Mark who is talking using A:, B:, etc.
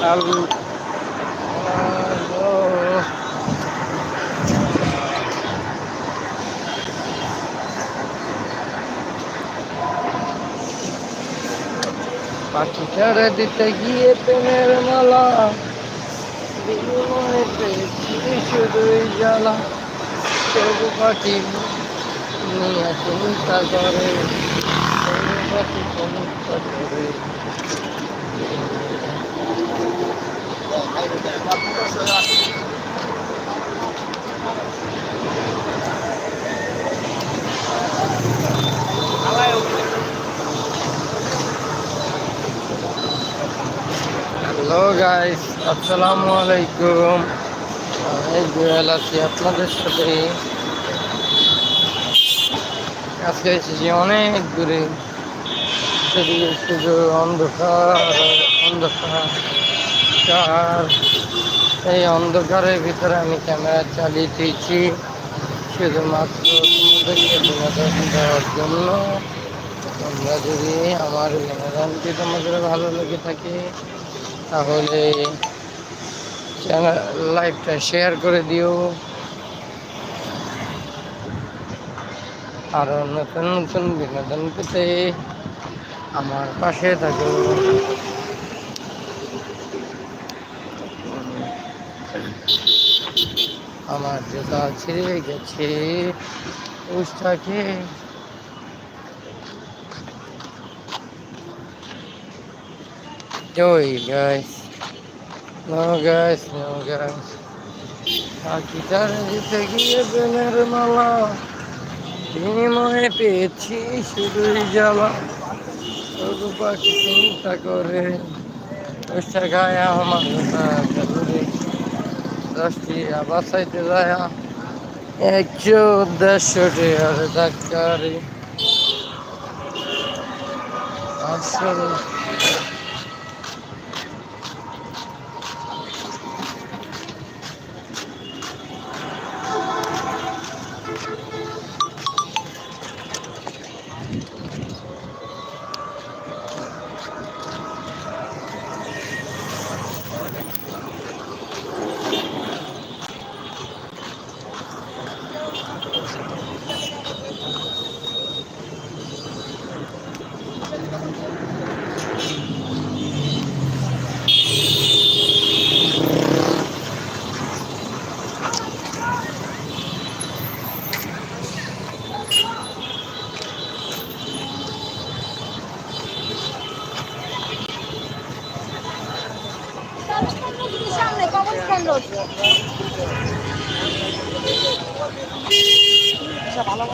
A: খেয়াল পাখি ছেড়ে দিতে গিয়ে প্রেমের মালা। শুধুই জ্বালা। তবু পাখি নিয়ে চিন্তা করে। তবু পাখি চিন্তা হ্যালো গাইস আসসালামু আলাইকুম আমি জুয়েল আছি আপনাদের সাথে আজকে এসেছি অনেক দূরে সেদিকে শুধু অন্ধকার অন্ধকার কার এই অন্ধকারের ভিতরে আমি ক্যামেরা চালিয়ে দিয়েছি শুধুমাত্র তোমাদেরকে বিনোদন জন্য তোমরা যদি আমার বিনোদনটি তোমাদের ভালো লেগে থাকে তাহলে চ্যানেল লাইভটা শেয়ার করে দিও আরও নতুন নতুন বিনোদন পেতে আমার পাশে থাকো আমার জুতা ছিঁড়ে গেছে উষ্ঠাকে Joy guys. No guys, no guys. পাখিটার দিতে গিয়ে প্রেমের মালা বিনিময়ে পেয়েছি শুধুই জ্বালা তবু পাখি চিন্তা করে দশটা গায়ে আমার দূরে দশটি আবার সাইতে যায় একশো দেড়শোটি আর 看
B: 到纸。下完了？